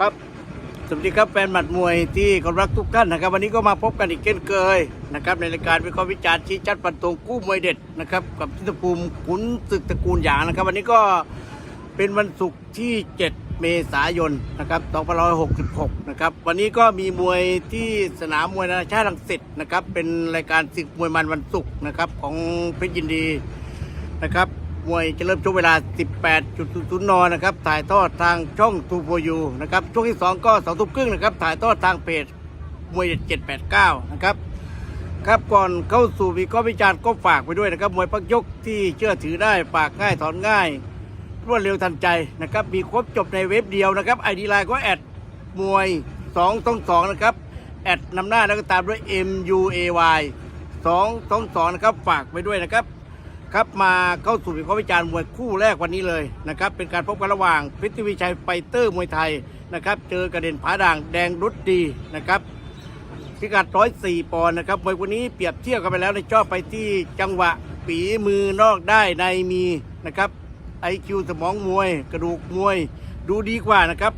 ครับ สวัสดีครับแฟนหมัดมวยที่เคารพรักทุกท่านนะครับ วันนี้ก็มาพบกันอีกเช่นเคยนะครับ ในรายการวิเคราะห์วิจารณ์ชี้ชัดปันตรงกู้มวยเด็ดนะครับ กับทิตภูมิขุนศึกตระกูลหยางนะครับ วันนี้ก็เป็นวันศุกร์ที่ 7 เมษายนนะครับ2566 นะครับ วันนี้ก็มีมวยที่สนามมวยนานาชาติรังสิตนะครับ เป็นรายการศึกมวยมันวันศุกร์นะครับของเพชรยินดีนะครับ มวยจะเริ่มช่วงเวลา 18.00นนะครับ ถ่ายทอดทางช่องทูโฟยูนะครับ ช่วงที่ 2 ก็2ทุ่มครึ่งนะครับ ถ่ายทอดทางเพจมวย 789 นะครับ ครับก่อนเข้าสู่วิเคราะห์วิจารณ์ก็ฝากไปด้วยนะครับ มวยพักยกที่เชื่อถือได้ฝากง่ายถอนง่ายรวดเร็วทันใจนะครับ มีครบจบในเว็บเดียวนะครับไอดีไลน์ก็แอดมวย2 2 2นะครับ แอดนำหน้าแล้วก็ตามด้วย M U A Y 2 2 2นะครับ ฝากไปด้วยนะครับ ครับมาเข้าสู่วิเคราะห์วิจารณ์มวยคู่แรกวันนี้เลยนะครับเป็นการพบกันระหว่างพชรทวีชัยไฟเตอร์มวยไทยนะครับเจอกระเด็นผาด่างแดงรุดดีนะครับพิกัดร้อยสี่ปอนด์นะครับมวยคนนี้เปรียบเทียบกันไปแล้วในจอบไปที่จังหวะปีมือนอกได้ในมีนะครับไอคิวสมองมวย กระดูกมวย ดูดีกว่านะครับ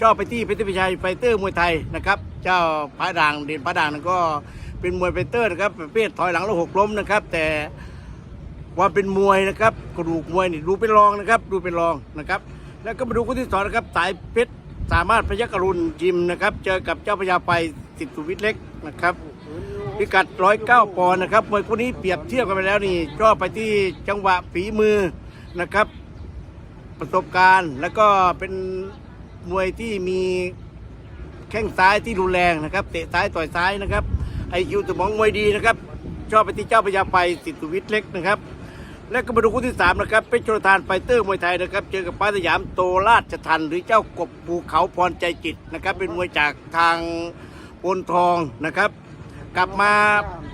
ชอบไปที่เพชรพิชัยไฟเตอร์มวยไทยนะครับ เจ้าพระด่างเด่นพระด่างนั้นก็ เป็นมวยไฟเตอร์นะครับประเภทถอยหลังแล้วหกล้มนะครับ แต่ว่าเป็นมวยนะครับกระดูกมวยนี่ดูเป็นรองนะครับ ดูเป็นรองนะครับ แล้วก็มาดูคู่ที่สองนะครับสายเพชรสามารถพยักรุณยิมนะครับ เจอกับเจ้าพญาไฟสิทธิสุวิทย์เล็กนะครับพิกัด109ปอนด์นะครับมวยคู่นี้เปรียบเทียบกันไปแล้วนี่ก็ไปที่จังหวะฝีมือนะครับ ประสบการณ์แล้วก็เป็นมวยที่มีแข้งซ้ายที่รุนแรงนะครับ เตะซ้ายต่อยซ้ายนะครับ ไอคิวสมองมวยดีนะครับชอบไปที่เจ้าพญาไฟสิทธิวิทย์เล็กนะครับ และก็มาดูคู่ที่สามนะครับเป็นโจรทานไฟเตอร์มวยไทยนะครับ เจอกับป้าสยามโตราชทันหรือเจ้ากบภูเขาพรใจจิตนะครับ เป็นมวยจากทางปนทองนะครับ กลับมา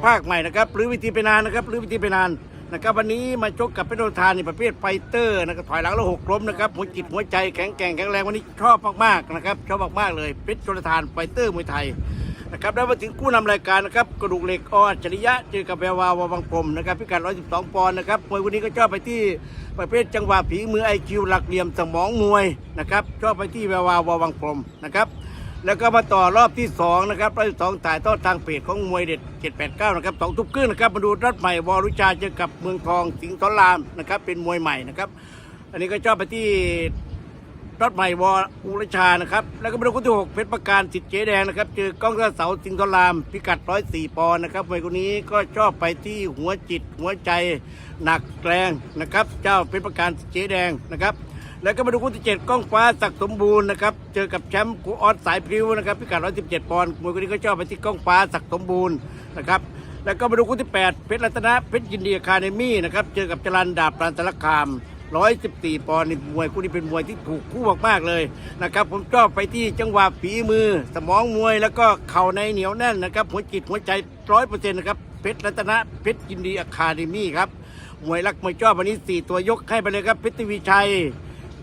ภาคใหม่นะครับหรือวิธีไปนานนะครับหรือวิธีไปนานนะครับวันนี้มาชกกับเป็นโดทานในประเภทไฟเตอร์นะครับถอยหลังแล้วหกล้มนะครับหัวจิตหัวใจแข็งแกร่งแข็งแรงวันนี้ชอบมากๆนะครับชอบมากๆเลยเพชรโจรทานไฟเตอร์มวยไทย นะครับแล้วมาถึงคู่นำรายการนะครับกระดูกเหล็กออัจฉริยะเจอกับแวววาววังพรมนะครับพิกัด 112 ปอนด์นะครับมวยวันนี้ก็ชอบไปที่ประเภทจังหวะผีมือไอคิวหลักเหลี่ยมสมองมวยนะครับชอบไปที่แวววาววังพรมนะครับแล้วก็มาต่อรอบที่2นะครับรอบที่สองถ่ายทอดทางเพจของมวยเด็ด 789 นะครับสองทุกครึ่งนะครับมาดูรัดใหม่วอรุชาเจอกับเมืองทองสิงห์สอนรามนะครับเป็นมวยใหม่นะครับอันนี้ก็ชอบไปที่ รัดใหม่วออุรชานะครับ แล้วก็มาดูคู่ที่6เพชรประการสิทธิ์เจ๊แดงนะครับ เจอกล้องเสาสิงห์สอนราม พิกัด104ปอนด์นะครับมวยคนนี้ก็ชอบไปที่หัวจิตหัวใจหนักแรงนะครับ เจ้าเพชรประการสิทธิ์เจ๊แดงนะครับแล้วก็มาดูคู่ที่เจ็ดกล้องฟ้าศักสมบูรณ์นะครับ เจอกับแชมป์กูออสสายพริ้วนะครับ พิกัด 117 ปอนด์มวยคนนี้ก็ชอบไปที่กล้องฟ้าศักสมบูรณ์นะครับ แล้วก็มาดูคู่ที่ 8 เพชรรัตนะเพชรยินดีคาเดมี่นะครับ เจอกับจรันดาบปราณสารคาม 114 ปอนด์นี่มวยคู่นี้เป็นมวยที่ถูกคู่มากๆเลยนะครับ ผมชอบไปที่จังหวะฝีมือ สมองมวยแล้วก็เข่าในเหนียวแน่นนะครับหัวจิตหัวใจร้อยเปอร์เซ็นต์นะครับเพชรรัตนะเพชรยินดีอะคาเดมี่ครับมวยรักมวยชอบวันนี้ 4 ตัวยกให้ไปเลยครับเพชรทวีชัย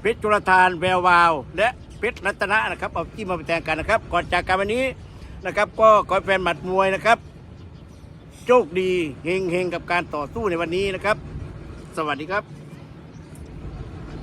เพชรจุลธานแวววาว และเพชรรัตนะนะครับเอาที่มาไปแทนกันนะครับ ก่อนจากการวันนี้นะครับ ก็ขอแฟนหมัดมวยนะครับ โชคดีเฮงเฮงกับการต่อสู้ในวันนี้นะครับ สวัสดีครับ